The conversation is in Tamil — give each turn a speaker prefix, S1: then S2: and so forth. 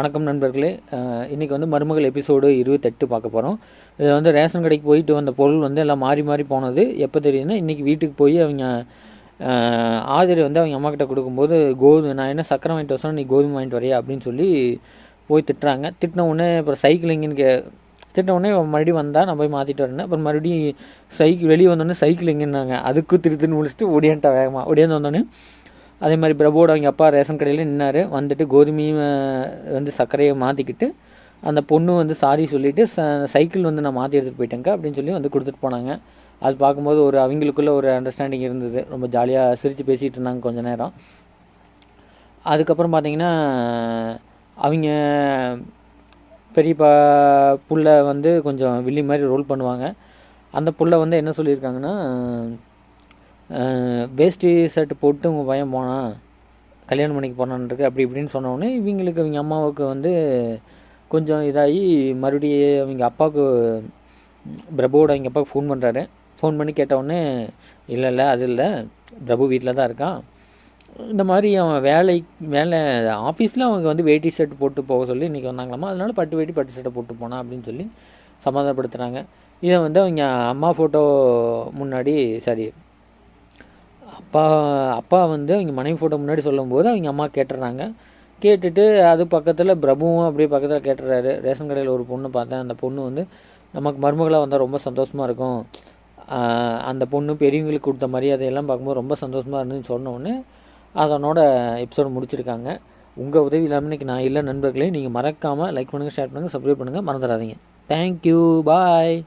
S1: வணக்கம் நண்பர்களே. இன்றைக்கி வந்து மருமகள் எபிசோடு இருபத்தெட்டு பார்க்க போகிறோம் இதில் வந்து ரேஷன் கடைக்கு போயிட்டு வந்த பொருள் வந்து எல்லாம் மாறி மாறி போனது. எப்போ தெரியுதுன்னா இன்றைக்கி வீட்டுக்கு போய் அவங்க அஹ், ஆதிரி வந்து அவங்க அம்மா கிட்ட கொடுக்கும்போது கோதுமை நான் என்ன சக்கரம் வாங்கிட்டு வர நீ கோதுமை வாங்கிட்டு வரையா? அப்படின்னு சொல்லி போய் திட்டுறாங்க. திட்டின உடனே அப்புறம் சைக்கிள் எங்கேன்னு கே திட்டின உடனே மறுபடியும் வந்தால் நான் போய் மாற்றிட்டு வரேன் அப்புறம் மறுபடியும் சைக்கிள் வெளியே வந்தோடனே சைக்கிள் எங்கேன்னாங்க அதுக்கு திரு திருன்னு முடிச்சுட்டு ஓடியான்ட்டா வேகமாக ஒடியாந்து வந்தோடனே அதே மாதிரி பிரபுவோட அவங்க அப்பா ரேஷன் கடையில் நின்னார். வந்துட்டு கோதுமையும் வந்து சர்க்கரையை மாற்றிக்கிட்டு அந்த பொண்ணு வந்து சாரி சொல்லிவிட்டு ச சைக்கிள் வந்து நான் மாற்றி எடுத்துகிட்டு போயிட்டேங்க அப்படின்னு சொல்லி வந்து கொடுத்துட்டு போனாங்க. அது பார்க்கும்போது ஒரு அவங்களுக்குள்ள ஒரு அண்டர்ஸ்டாண்டிங் இருந்தது. ரொம்ப ஜாலியாக சிரித்து பேசிகிட்டு இருந்தாங்க கொஞ்ச நேரம். அதுக்கப்புறம் பார்த்தீங்கன்னா அவங்க பெரியப்பா புள்ள வந்து கொஞ்சம் வில்லி மாதிரி ரோல் பண்ணுவாங்க. அந்த புள்ள வந்து என்ன சொல்லியிருக்காங்கன்னா வேஷ்டி ஷர்ட் போட்டு உங்கள் பையன் போனான் கல்யாணம் பண்ணிக்க போனான்ருக்கு அப்படி இப்படின்னு சொன்னோடனே இவங்களுக்கு அவங்க அம்மாவுக்கு வந்து கொஞ்சம் இதாகி மறுபடியும் அவங்க அப்பாவுக்கு பிரபுவோட அவங்க அப்பாவுக்கு ஃபோன் பண்ணுறாரு ஃபோன் பண்ணி கேட்டவுடனே இல்லை இல்லை அது இல்லை. பிரபு வீட்டில் தான் இருக்கான். இந்த மாதிரி அவன் வேலை வேலை ஆஃபீஸில் அவங்க வந்து வேட்டி ஷர்ட் போட்டு போக சொல்லி இன்றைக்கி வந்தாங்களாமா? அதனால பட்டு வேட்டி பட்டு ஷர்ட்டை போட்டு போனான் அப்படின்னு சொல்லி சமாதானப்படுத்துகிறாங்க இதை வந்து அவங்க அம்மா ஃபோட்டோ முன்னாடி சாரி அப்பா அப்பா வந்து அவங்க மனைவி ஃபோட்டோ முன்னாடி சொல்லும்போது அவங்க அம்மா கேட்டுறாங்க. கேட்டுட்டு அது பக்கத்தில் பிரபுவும் அப்படியே பக்கத்தில் கேட்டுறாரு. ரேஷன் கடையில் ஒரு பொண்ணு பார்த்தேன். அந்த பொண்ணு வந்து நமக்கு மருமகளாக வந்தால் ரொம்ப சந்தோஷமாக இருக்கும். அந்த பொண்ணு பெரியவங்களுக்கு கொடுத்த மரியாதையெல்லாம் பார்க்கும்போது ரொம்ப சந்தோஷமாக இருந்துன்னு சொன்னோடனே அதனோட எபிசோடு முடிச்சிருக்காங்க. உங்கள் உதவி இல்லாமல் இன்றைக்கி நான் இல்லை நண்பர்களே நீங்கள் மறக்காமல் லைக் பண்ணுங்கள் ஷேர் பண்ணுங்கள் சப்ஸ்கிரைப் பண்ணுங்கள் மறந்துடாதீங்க. Thank you bye